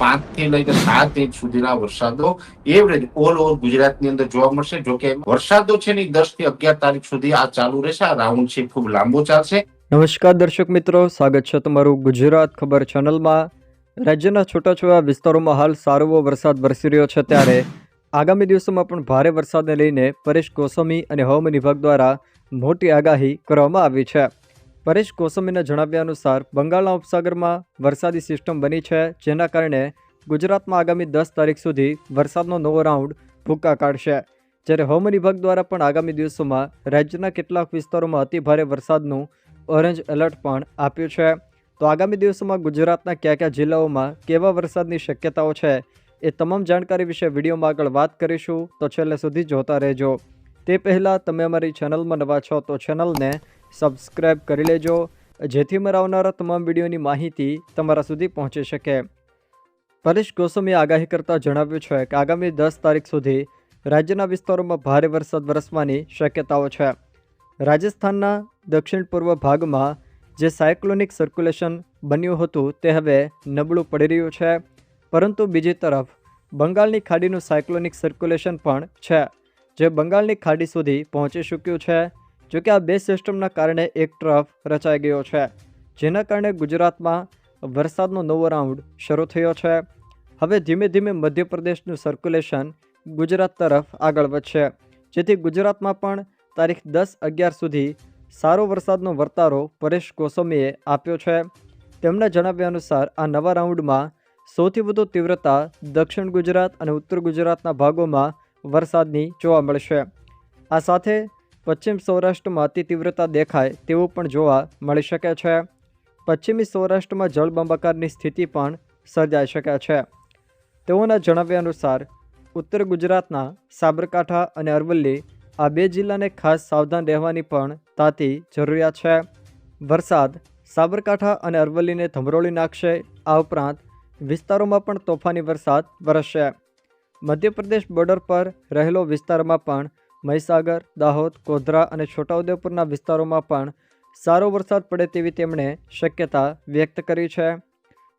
પાંચથી લઈને સાત ઇંચ સુધીના વરસાદો. એવરેજ ઓલ ઓવર ગુજરાતની અંદર જોવા મળશે. જો વરસાદો છે ને દસથી અગિયાર તારીખ સુધી આ ચાલુ રહેશે. આ રાઉન્ડ છે, ખૂબ લાંબો ચાલશે. નમસ્કાર દર્શક મિત્રો, સ્વાગત છે તમારું ગુજરાત ખબર ચેનલમાં. રાજ્યના છૂટાછવાયા વિસ્તારોમાં હાલ સારો એવો વરસાદ વરસી રહ્યો છે ત્યારે આગામી દિવસોમાં પણ ભારે વરસાદને લઈને પરેશ ગોસ્વામી અને હવામાન વિભાગ દ્વારા મોટી આગાહી કરવામાં આવી છે. પરેશ ગોસ્વામીના જણાવ્યા અનુસાર, બંગાળના ઉપસાગરમાં વરસાદી સિસ્ટમ બની છે, જેના કારણે ગુજરાતમાં આગામી દસ તારીખ સુધી વરસાદનો નવો રાઉન્ડ ભૂક્કા કાઢશે. જ્યારે હવામાન વિભાગ દ્વારા પણ આગામી દિવસોમાં રાજ્યના કેટલાક વિસ્તારોમાં અતિભારે વરસાદનું ઓરેન્જ એલર્ટ પણ આપ્યું છે. તો આગામી દિવસોમાં ગુજરાતના કયા કયા જિલ્લાઓમાં કેવા વરસાદની શક્યતાઓ છે, એ તમામ જાણકારી વિશે વિડીયોમાં આગળ વાત કરીશું. તો છેલ્લે સુધી જોતા રહેજો. તે પહેલાં તમે અમારી ચેનલમાં નવા છો તો ચેનલને સબસ્ક્રાઈબ કરી લેજો. જેથી મારા આવનારા તમામ વિડીયોની માહિતી તમારા સુધી પહોંચી શકે. પરેશ ગોસ્વામીએ આગાહી કરતાં જણાવ્યું છે કે આગામી દસ તારીખ સુધી રાજ્યના વિસ્તારોમાં ભારે વરસાદ વરસવાની શક્યતાઓ છે. રાજસ્થાનના દક્ષિણ પૂર્વ ભાગમાં જે સાયક્લોનિક સર્ક્યુલેશન બન્યું હતું તે હવે નબળું પડી રહ્યું છે. પરંતુ બીજી તરફ, બંગાળની ખાડીનું સાયક્લોનિક સર્ક્યુલેશન પણ છે, જે બંગાળની ખાડી સુધી પહોંચી ચૂક્યું છે. જો કે આ બે સિસ્ટમના કારણે એક ટ્રફ રચાઈ ગયો છે, જેના કારણે ગુજરાતમાં વરસાદનો નવો રાઉન્ડ શરૂ થયો છે. હવે ધીમે ધીમે મધ્યપ્રદેશનું સર્ક્યુલેશન ગુજરાત તરફ આગળ વધશે, જેથી ગુજરાતમાં પણ તારીખ દસ અગિયાર સુધી સારો વરસાદનો વર્તારો પરેશ ગોસ્વામીએ આપ્યો છે. તેમના જણાવ્યા અનુસાર, આ નવા રાઉન્ડમાં સૌથી વધુ તીવ્રતા દક્ષિણ ગુજરાત અને ઉત્તર ગુજરાતના ભાગોમાં વરસાદની જોવા મળશે. આ સાથે પશ્ચિમ સૌરાષ્ટ્રમાં અતિ તીવ્રતા દેખાય તેવું પણ જોવા મળી શકે છે. પશ્ચિમી સૌરાષ્ટ્રમાં જળબંબાકારની સ્થિતિ પણ સર્જાઈ શકે છે. તેઓના જણાવ્યા અનુસાર, ઉત્તર ગુજરાતના સાબરકાંઠા અને અરવલ્લી આ બે જિલ્લાને ખાસ સાવધાન રહેવાની પણ તાતી જરૂરિયાત છે. વરસાદ સાબરકાંઠા અને અરવલ્લીને ધમરોળી નાખશે. આ ઉપરાંત વિસ્તારોમાં પણ તોફાની વરસાદ વરસશે. મધ્યપ્રદેશ બોર્ડર પર રહેલો વિસ્તારમાં પણ મહીસાગર, દાહોદ, ગોધરા અને છોટાઉદેપુરના વિસ્તારોમાં પણ સારો વરસાદ પડે તેવી તેમણે શક્યતા વ્યક્ત કરી છે.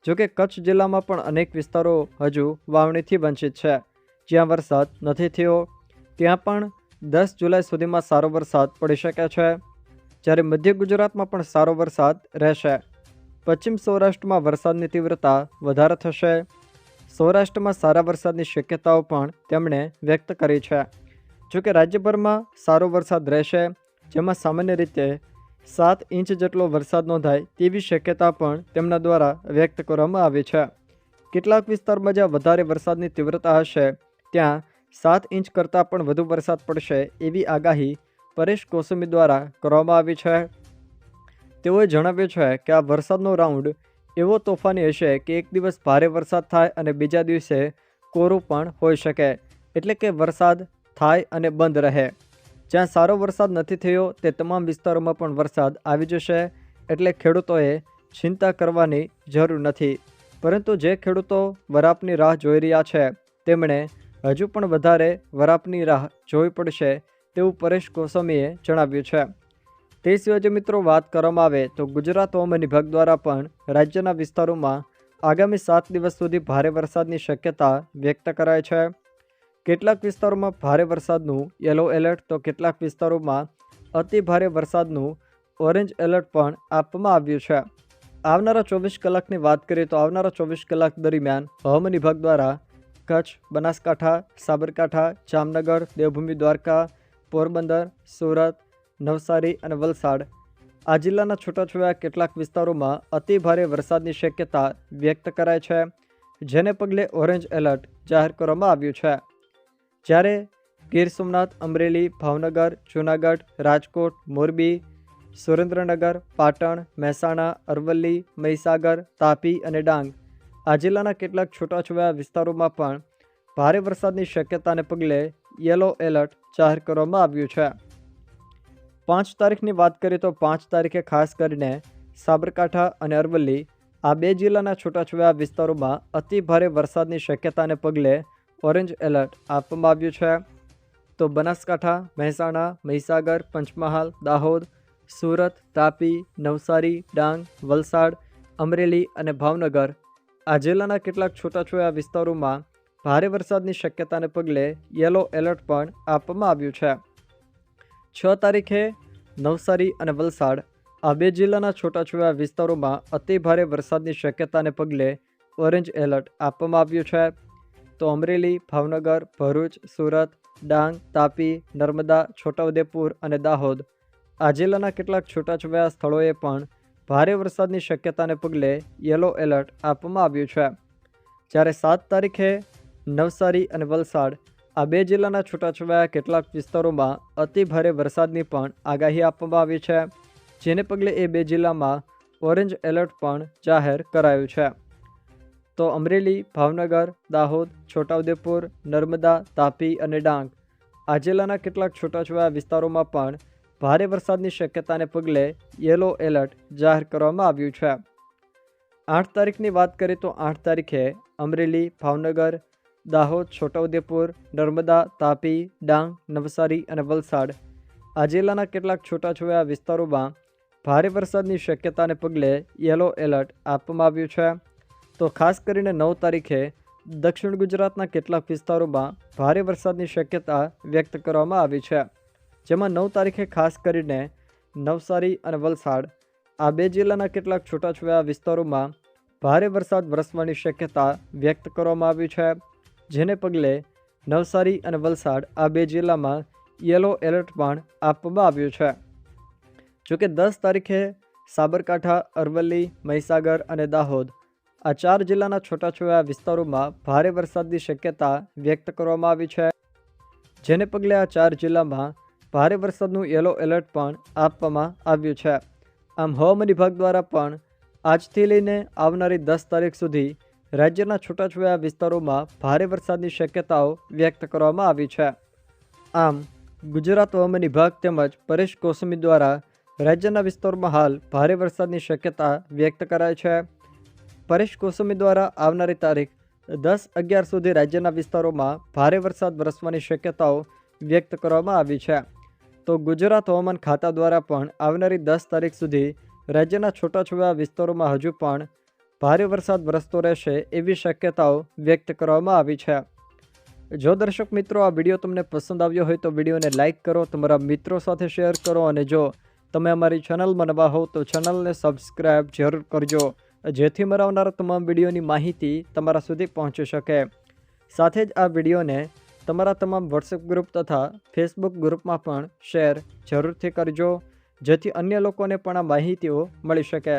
જોકે કચ્છ જિલ્લામાં પણ અનેક વિસ્તારો હજુ વાવણીથી વંચિત છે. જ્યાં વરસાદ નથી થયો, ત્યાં પણ દસ જુલાઈ સુધીમાં સારો વરસાદ પડી શકે છે. જ્યારે મધ્ય ગુજરાતમાં પણ સારો વરસાદ રહેશે. પશ્ચિમ સૌરાષ્ટ્રમાં વરસાદની તીવ્રતા વધારે થશે. સૌરાષ્ટ્રમાં સારા વરસાદની શક્યતાઓ પણ તેમણે વ્યક્ત કરી છે. જોકે રાજ્યભરમાં સારો વરસાદ રહેશે, જેમાં સામાન્ય રીતે સાત ઇંચ જેટલો વરસાદ નોંધાય તેવી શક્યતા પણ તેમના દ્વારા વ્યક્ત કરવામાં આવી છે. કેટલાક વિસ્તારમાં જ્યાં વધારે વરસાદની તીવ્રતા હશે, ત્યાં સાત ઇંચ કરતાં પણ વધુ વરસાદ પડશે એવી આગાહી પરેશ કોસમી દ્વારા કરવામાં આવી છે. તેઓએ જણાવ્યું છે કે આ વરસાદનો રાઉન્ડ એવો તોફાની હશે કે એક દિવસ ભારે વરસાદ થાય અને બીજા દિવસે કોરું પણ હોઈ શકે, એટલે કે વરસાદ થાય અને બંધ રહે. જ્યાં સારો વરસાદ નથી થયો, તે તમામ વિસ્તારોમાં પણ વરસાદ આવી જશે. એટલે ખેડૂતોએ ચિંતા કરવાની જરૂર નથી. પરંતુ જે ખેડૂતો વરાપની રાહ જોઈ રહ્યા છે, તેમણે હજુ પણ વધારે વરાપની રાહ જોવી પડશે તેવું પરેશ ગોસ્વામીએ જણાવ્યું છે. તે સિવાય જો મિત્રો વાત કરવામાં આવે, તો ગુજરાત હવામાન વિભાગ દ્વારા પણ રાજ્યના વિસ્તારોમાં આગામી સાત દિવસ સુધી ભારે વરસાદની શક્યતા વ્યક્ત કરાય છે. કેટલાક વિસ્તારોમાં ભારે વરસાદનું યલો એલર્ટ તો કેટલાક વિસ્તારોમાં અતિ ભારે વરસાદનું ઓરેન્જ એલર્ટ પણ આપવામાં આવ્યું છે. આવનારા ચોવીસ કલાકની વાત કરીએ તો આવનારા ચોવીસ કલાક દરમિયાન હવામાન વિભાગ દ્વારા કચ્છ, બનાસકાંઠા, સાબરકાંઠા, જામનગર, દેવભૂમિ, દ્વારકા, પોરબંદર, સુરત, નવસારી અને વલસાડ આ જિલ્લાના છૂટાછવાયા કેટલાક વિસ્તારોમાં અતિ ભારે વરસાદની શક્યતા વ્યક્ત કરાય છે. જેને પગલે ઓરેન્જ એલર્ટ જાહેર કરવામાં આવ્યું છે. જ્યારે ગીર સોમનાથ, અમરેલી, ભાવનગર, જૂનાગઢ, રાજકોટ, મોરબી, સુરેન્દ્રનગર, પાટણ, મહેસાણા, અરવલ્લી, મહીસાગર, તાપી અને ડાંગ આ જિલ્લાના કેટલાક છૂટાછવાયા વિસ્તારોમાં પણ ભારે વરસાદની શક્યતાને પગલે યલો એલર્ટ જાહેર કરવામાં આવ્યું છે. પાંચ તારીખની વાત કરીએ તો પાંચ તારીખે ખાસ કરીને સાબરકાંઠા અને અરવલ્લી આ બે જિલ્લાના છૂટાછવાયા વિસ્તારોમાં અતિ ભારે વરસાદની શક્યતાને પગલે ઓરેન્જ એલર્ટ. આપવામાં આવ્યું છે તો બનાસકાંઠા, મહેસાણા, મહીસાગર, પંચમહાલ, દાહોદ, સુરત, તાપી, નવસારી, ડાંગ, વલસાડ, અમરેલી અને ભાવનગર. આ જિલ્લાના કેટલાક છૂટાછવાયા વિસ્તારોમાં ભારે વરસાદની શક્યતાને પગલે યલો એલર્ટ પણ આપવામાં આવ્યું છે. છ તારીખે નવસારી અને વલસાડ આ બે જિલ્લાના છૂટાછવાયા વિસ્તારોમાં અતિ ભારે વરસાદની શક્યતાને પગલે ઓરેન્જ એલર્ટ આપવામાં આવ્યું છે. તો અમરેલી, ભાવનગર, ભરૂચ, સુરત, ડાંગ, તાપી, નર્મદા, છોટાઉદેપુર અને દાહોદ. આ જિલ્લાના કેટલાક છૂટાછવાયા સ્થળોએ પણ ભારે વરસાદની શક્યતાને પગલે યલો એલર્ટ આપવામાં આવ્યું છે. જ્યારે સાત તારીખે નવસારી અને વલસાડ, આ બે જિલ્લાના છૂટાછવાયા કેટલાક વિસ્તારોમાં અતિ ભારે વરસાદની પણ આગાહી આપવામાં આવી છે, જેને પગલે એ બે જિલ્લામાં ઓરેન્જ એલર્ટ પણ જાહેર કરાયું છે. તો અમરેલી, ભાવનગર, દાહોદ, છોટાઉદેપુર, નર્મદા, તાપી અને ડાંગ. આ જિલ્લાના કેટલાક છૂટાછવાયા વિસ્તારોમાં પણ ભારે વરસાદની શક્યતાને પગલે યલો એલર્ટ જાહેર કરવામાં આવ્યું છે. આઠ તારીખની વાત કરીએ તો આઠ તારીખે અમરેલી, ભાવનગર, દાહોદ, છોટાઉદેપુર, નર્મદા, તાપી, ડાંગ, નવસારી અને વલસાડ. આ જિલ્લાના કેટલાક છૂટાછવાયા વિસ્તારોમાં ભારે વરસાદની શક્યતાને પગલે યલો એલર્ટ આપવામાં આવ્યું છે. તો ખાસ કરીને નવ તારીખે દક્ષિણ ગુજરાતના કેટલાક વિસ્તારોમાં ભારે વરસાદની શક્યતા વ્યક્ત કરવામાં આવી છે. જેમાં નવ તારીખે ખાસ કરીને નવસારી અને વલસાડ આ બે જિલ્લાના કેટલાક છૂટાછવાયા વિસ્તારોમાં ભારે વરસાદ વરસવાની શક્યતા વ્યક્ત કરવામાં આવી છે. જેને પગલે નવસારી અને વલસાડ આ બે જિલ્લામાં યલો એલર્ટ પણ આપવામાં આવ્યું છે. જોકે દસ તારીખે સાબરકાંઠા, અરવલ્લી, મહીસાગર અને દાહોદ આ ચાર જિલ્લાના છૂટાછવાયા વિસ્તારોમાં ભારે વરસાદની શક્યતા વ્યક્ત કરવામાં આવી છે. જેને પગલે આ ચાર જિલ્લામાં ભારે વરસાદનું યલો એલર્ટ પણ આપવામાં આવ્યું છે. આમ હવામાન વિભાગ દ્વારા પણ આજથી લઈને આવનારી દસ તારીખ સુધી રાજ્યના છૂટાછવાયા વિસ્તારોમાં ભારે વરસાદની શક્યતાઓ વ્યક્ત કરવામાં આવી છે. આમ ગુજરાત હવામાન વિભાગ તેમજ પરેશ કોસમી દ્વારા રાજ્યના વિસ્તારોમાં હાલ ભારે વરસાદની શક્યતા વ્યક્ત કરાય છે. પરેશ કોસમી દ્વારા આવનારી તારીખ દસ અગિયાર સુધી રાજ્યના વિસ્તારોમાં ભારે વરસાદ વરસવાની શક્યતાઓ વ્યક્ત કરવામાં આવી છે. તો ગુજરાત હવામાન ખાતા દ્વારા પણ આવનારી દસ તારીખ સુધી રાજ્યના છૂટાછવાયા વિસ્તારોમાં હજુ પણ ભારે વરસાદ વરસતો રહેશે એવી શક્યતાઓ વ્યક્ત કરવામાં આવી છે. જો દર્શક મિત્રો આ વીડિયો તમને પસંદ આવ્યો હોય તો વિડીયોને લાઇક કરો, તમારા મિત્રો સાથે શેર કરો અને જો તમે અમારી ચેનલમાં નવા હોવ તો ચેનલને સબસ્ક્રાઈબ જરૂર કરજો. જેથી મારા આવનારા તમામ વિડીયોની માહિતી તમારા સુધી પહોંચી શકે. સાથે જ આ વિડીયોને તમારા તમામ વોટ્સએપ ગ્રુપ તથા ફેસબુક ગ્રુપમાં પણ શેર જરૂરથી કરજો, જેથી અન્ય લોકોને પણ આ માહિતીઓ મળી શકે.